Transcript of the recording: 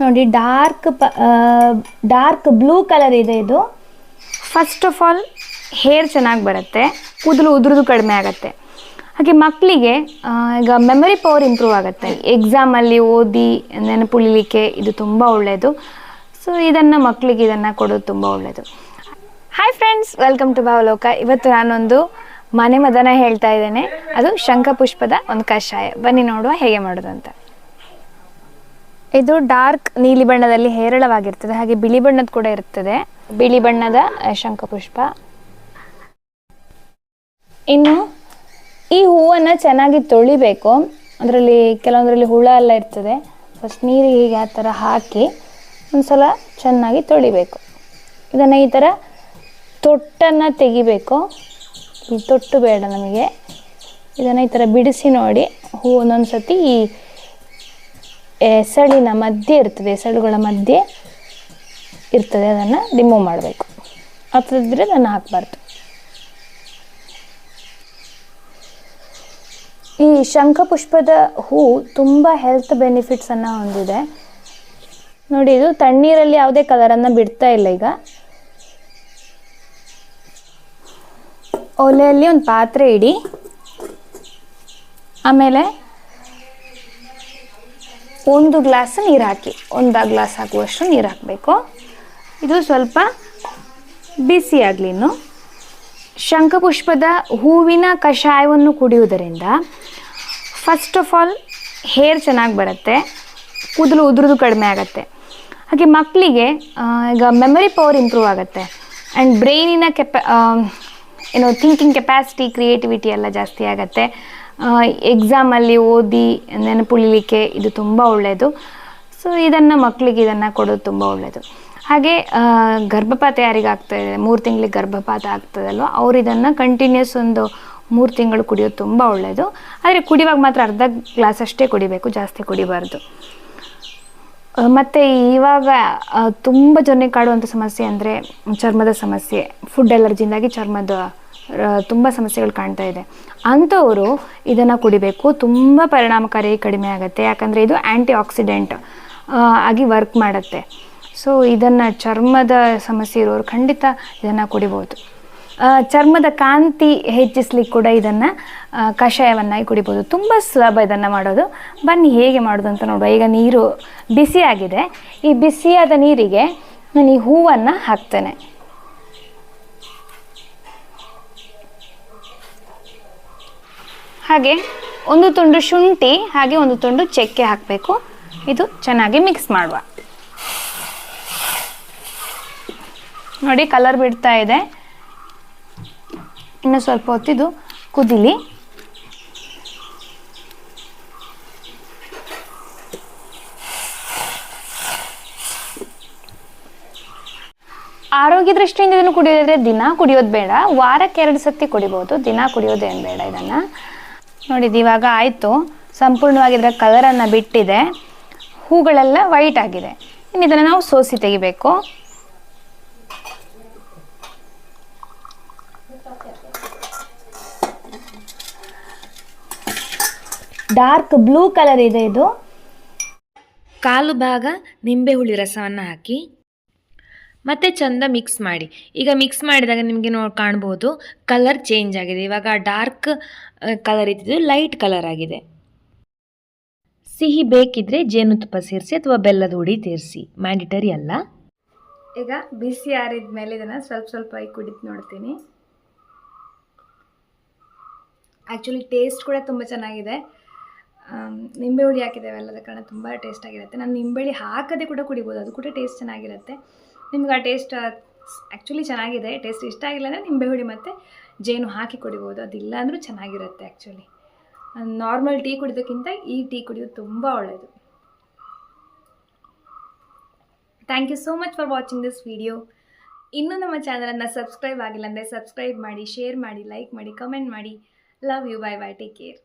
ನೋಡಿ dark dark blue colour ಇದೆ ಇದು. ಫಸ್ಟ್ ಆಫ್ ಆಲ್ ಹೇರ್ ಚೆನ್ನಾಗಿ ಬರುತ್ತೆ. ಕೂದಲು ಉದುರುದು ಕಡಿಮೆ ಆಗುತ್ತೆ. ಹಾಗೆ ಮಕ್ಕಳಿಗೆ ಈಗ ಮೆಮೊರಿ ಪವರ್ ಇಂಪ್ರೂವ್ ಆಗುತ್ತೆ. ಎಕ್ಸಾಮಲ್ಲಿ ಓದಿ ನೆನಪುಳಿಲಿಕ್ಕೆ ಇದು ತುಂಬ ಒಳ್ಳೆಯದು ಸೊ ಇದನ್ನು ಮಕ್ಕಳಿಗೆ ಇದನ್ನು ಕೊಡೋದು ತುಂಬ ಒಳ್ಳೆಯದು hi friends welcome to Bhavaloka ಇವತ್ತು ನಾನೊಂದು ಮನೆ ಮದನ ಹೇಳ್ತಾ ಇದ್ದೇನೆ. ಅದು ಶಂಖಪುಷ್ಪದ ಒಂದು ಕಷಾಯ. ಬನ್ನಿ ನೋಡುವ ಹೇಗೆ ಮಾಡೋದು ಅಂತ ಇದು ಡಾರ್ಕ್ ನೀಲಿ ಬಣ್ಣದಲ್ಲಿ ಹೇರಳವಾಗಿರ್ತದೆ, ಹಾಗೆ ಬಿಳಿ ಬಣ್ಣದ ಕೂಡ ಇರ್ತದೆ. ಬಿಳಿ ಬಣ್ಣದ ಶಂಖಪುಷ್ಪ. ಇನ್ನು ಈ ಹೂವನ್ನು ಚೆನ್ನಾಗಿ ತೊಳಿಬೇಕು. ಅದರಲ್ಲಿ ಕೆಲವೊಂದರಲ್ಲಿ ಹುಳ ಎಲ್ಲ ಇರ್ತದೆ. ಫಸ್ಟ್ ನೀರಿಗೆ ಹೀಗೆ ಆ ಥರ ಹಾಕಿ ಒಂದ್ಸಲ ಚೆನ್ನಾಗಿ ತೊಳಿಬೇಕು. ಇದನ್ನು ಈ ಥರ ತೊಟ್ಟನ್ನು ತೆಗಿಬೇಕು. ಈ ತೊಟ್ಟು ಬೇಡ ನಮಗೆ. ಇದನ್ನು ಈ ಥರ ಬಿಡಿಸಿ ನೋಡಿ ಹೂ ಒಂದೊಂದು ಸತಿ ಈ ಎಸಳಿನ ಮಧ್ಯೆ ಇರ್ತದೆ, ಎಸಳುಗಳ ಮಧ್ಯೆ ಇರ್ತದೆ, ಅದನ್ನು ರಿಮೂವ್ ಮಾಡಬೇಕು. ಹತ್ತದಿದ್ರೆ ಅದನ್ನು ಹಾಕಬಾರ್ದು. ಈ ಶಂಖಪುಷ್ಪದ ಹೂ ತುಂಬ ಹೆಲ್ತ್ ಬೆನಿಫಿಟ್ಸನ್ನು ಹೊಂದಿದೆ. ನೋಡಿ, ಇದು ತಣ್ಣೀರಲ್ಲಿ ಯಾವುದೇ ಕಲರನ್ನು ಬಿಡ್ತಾ ಇಲ್ಲ ಈಗ. ಒಲೆಯಲ್ಲಿ ಒಂದು ಪಾತ್ರೆ ಇಡಿ. ಆಮೇಲೆ ಒಂದು ಗ್ಲಾಸ್ ನೀರು ಹಾಕಿ, ಒಂದು ಗ್ಲಾಸ್ ಹಾಕುವಷ್ಟು ನೀರು ಹಾಕಬೇಕು. ಇದು ಸ್ವಲ್ಪ ಬಿಸಿ ಆಗಲಿ ಇನ್ನು. ಶಂಖಪುಷ್ಪದ ಹೂವಿನ ಕಷಾಯವನ್ನು ಕುಡಿಯುವುದರಿಂದ ಫಸ್ಟ್ ಆಫ್ ಆಲ್ ಹೇರ್ ಚೆನ್ನಾಗಿ ಬರುತ್ತೆ, ಕೂದಲು ಉದುರುದು ಕಡಿಮೆ ಆಗುತ್ತೆ. ಹಾಗೆ ಮಕ್ಕಳಿಗೆ ಈಗ ಮೆಮೊರಿ ಪವರ್ ಇಂಪ್ರೂವ್ ಆಗುತ್ತೆ. ಆ್ಯಂಡ್ ಬ್ರೈನಿನ ಕೆಪ ಏನು ಥಿಂಕಿಂಗ್ ಕೆಪಾಸಿಟಿ ಕ್ರಿಯೇಟಿವಿಟಿ ಎಲ್ಲ ಜಾಸ್ತಿ ಆಗುತ್ತೆ. ಎಕ್ಸಾಮಲ್ಲಿ ಓದಿ ನೆನಪುಳಿಲಿಕ್ಕೆ ಇದು ತುಂಬ ಒಳ್ಳೆಯದು ಸೊ ಇದನ್ನು ಮಕ್ಕಳಿಗೆ ಇದನ್ನು ಕೊಡೋದು ತುಂಬ ಒಳ್ಳೆಯದು ಹಾಗೆ ಗರ್ಭಪಾತ ಯಾರಿಗೆ ಆಗ್ತಾ ಇದೆ? ಮೂರು ತಿಂಗಳಿಗೆ ಗರ್ಭಪಾತ ಆಗ್ತದಲ್ವ? ಅವ್ರು ಇದನ್ನು ಕಂಟಿನ್ಯೂಸ್ ಒಂದು ಮೂರು ತಿಂಗಳು ಕುಡಿಯೋದು ತುಂಬ ಒಳ್ಳೆಯದು ಆದರೆ ಕುಡಿಯುವಾಗ ಮಾತ್ರ ಅರ್ಧ ಗ್ಲಾಸ್ ಅಷ್ಟೇ ಕುಡಿಬೇಕು, ಜಾಸ್ತಿ ಕುಡಿಬಾರ್ದು. ಮತ್ತು ಇವಾಗ ತುಂಬ ಜನಕ್ಕೆ ಕಾಡುವಂಥ ಸಮಸ್ಯೆ ಅಂದರೆ ಚರ್ಮದ ಸಮಸ್ಯೆ. ಫುಡ್ ಅಲರ್ಜಿಯಿಂದಾಗಿ ಚರ್ಮದ ತುಂಬ ಸಮಸ್ಯೆಗಳು ಕಾಣ್ತಾ ಇದೆ. ಅಂಥವರು ಇದನ್ನು ಕುಡಿಬೇಕು. ತುಂಬ ಪರಿಣಾಮಕಾರಿ ಕಡಿಮೆ ಆಗುತ್ತೆ. ಯಾಕಂದರೆ ಇದು ಆ್ಯಂಟಿ ಆಕ್ಸಿಡೆಂಟ್ ಆಗಿ ವರ್ಕ್ ಮಾಡುತ್ತೆ. ಸೊ ಇದನ್ನು ಚರ್ಮದ ಸಮಸ್ಯೆ ಇರೋರು ಖಂಡಿತ ಇದನ್ನು ಕುಡಿಬೋದು. ಚರ್ಮದ ಕಾಂತಿ ಹೆಚ್ಚಿಸ್ಲಿಕ್ಕೆ ಕೂಡ ಇದನ್ನು ಕಷಾಯವನ್ನಾಗಿ ಕುಡಿಬೋದು. ತುಂಬ ಸುಲಭ ಇದನ್ನು ಮಾಡೋದು. ಬನ್ನಿ, ಹೇಗೆ ಮಾಡೋದು ಅಂತ ನೋಡುವ. ಈಗ ನೀರು ಬಿಸಿಯಾಗಿದೆ. ಈ ಬಿಸಿಯಾದ ನೀರಿಗೆ ನಾನು ಈ ಹೂವನ್ನು ಹಾಕ್ತೇನೆ. ಹಾಗೆ ಒಂದು ತುಂಡು ಶುಂಠಿ, ಹಾಗೆ ಒಂದು ತುಂಡು ಚಕ್ಕೆ ಹಾಕಬೇಕು. ಇದು ಚೆನ್ನಾಗಿ ಮಿಕ್ಸ್ ಮಾಡುವ. ನೋಡಿ ಕಲರ್ ಬಿಡ್ತಾ ಇದೆ. ಇನ್ನು ಸ್ವಲ್ಪ ಹೊತ್ತಿದು ಕುದಿಲಿ. ಆರೋಗ್ಯ ದೃಷ್ಟಿಯಿಂದ ಇದನ್ನು ಕುಡಿಯೋದ್ರೆ ದಿನ ಕುಡಿಯೋದು ಬೇಡ. ವಾರಕ್ಕೆ ಎರಡು ಸತಿ ಕುಡಿಬೋದು. ದಿನ ಕುಡಿಯೋದೇನು ಬೇಡ ಇದನ್ನು. ನೋಡಿದ್ದು ಇವಾಗ ಆಯಿತು. ಸಂಪೂರ್ಣವಾಗಿ ಇದರ ಕಲರನ್ನು ಬಿಟ್ಟಿದೆ. ಹೂಗಳೆಲ್ಲ ವೈಟ್ ಆಗಿದೆ. ಇನ್ನು ಇದನ್ನು ನಾವು ಸೋಸಿ ತೆಗಿಬೇಕು. ಡಾರ್ಕ್ ಬ್ಲೂ ಕಲರ್ ಇದೆ ಇದು. ಕಾಲು ಭಾಗ ನಿಂಬೆ ಹುಳಿ ರಸವನ್ನು ಹಾಕಿ. ಮತ್ತೆ ಚಂದ ಮಿಕ್ಸ್ ಮಾಡಿ. ಈಗ ಮಿಕ್ಸ್ ಮಾಡಿದಾಗ ನಿಮಗೆ ನೋ, ಕಾಣ್ಬೋದು ಕಲರ್ ಚೇಂಜ್ ಆಗಿದೆ. ಇವಾಗ ಡಾರ್ಕ್ ಕಲರ್ ಇದ್ದಿದ್ದು ಲೈಟ್ ಕಲರ್ ಆಗಿದೆ. ಸಿಹಿ ಬೇಕಿದ್ರೆ ಜೇನುತುಪ್ಪ ಸೇರಿಸಿ ಅಥವಾ ಬೆಲ್ಲದ ಹುಡಿ ಸೇರಿಸಿ. ಮ್ಯಾಂಡಿಟರಿ ಅಲ್ಲ. ಈಗ ಬಿಸಿ ಆರಿದ ಮೇಲೆ ಇದನ್ನು ಸ್ವಲ್ಪ ಸ್ವಲ್ಪ ಕುಡಿದು ನೋಡ್ತೀನಿ. ಆ್ಯಕ್ಚುಲಿ ಟೇಸ್ಟ್ ಕೂಡ ತುಂಬ ಚೆನ್ನಾಗಿದೆ. ನಿಂಬೆ ಹುಳಿ ಹಾಕಿದ್ದೇವೆ ಅಲ್ಲದ ಕಾರಣ ತುಂಬ ಟೇಸ್ಟ್ ಆಗಿರುತ್ತೆ. ನಾನು ನಿಂಬೆ ಹುಳಿ ಹಾಕದೆ ಕೂಡ ಕುಡಿಬೋದು. ಅದು ಕೂಡ ಟೇಸ್ಟ್ ಚೆನ್ನಾಗಿರುತ್ತೆ. ನಿಮ್ಗೆ ಆ ಟೇಸ್ಟ್ ಆ್ಯಕ್ಚುಲಿ ಚೆನ್ನಾಗಿದೆ. ಟೇಸ್ಟ್ ಇಷ್ಟ ಆಗಿಲ್ಲ ಅಂದರೆ ನಿಂಬೆ ಹುಳಿ ಮತ್ತು ಜೇನು ಹಾಕಿ ಕುಡಿಬೋದು. ಅದಿಲ್ಲ ಅಂದರೂ ಚೆನ್ನಾಗಿರುತ್ತೆ ಆ್ಯಕ್ಚುಲಿ ನಾರ್ಮಲ್ ಟೀ ಕುಡಿಯೋದಕ್ಕಿಂತ ಈ ಟೀ ಕುಡಿಯೋದು ತುಂಬ ಒಳ್ಳೆಯದು thank you so much for watching this video ಇನ್ನೂ ನಮ್ಮ ಚಾನಲನ್ನು ಸಬ್ಸ್ಕ್ರೈಬ್ ಆಗಿಲ್ಲ ಅಂದರೆ ಸಬ್ಸ್ಕ್ರೈಬ್ ಮಾಡಿ ಶೇರ್ ಮಾಡಿ ಲೈಕ್ ಮಾಡಿ ಕಮೆಂಟ್ ಮಾಡಿ. Love you bye bye take care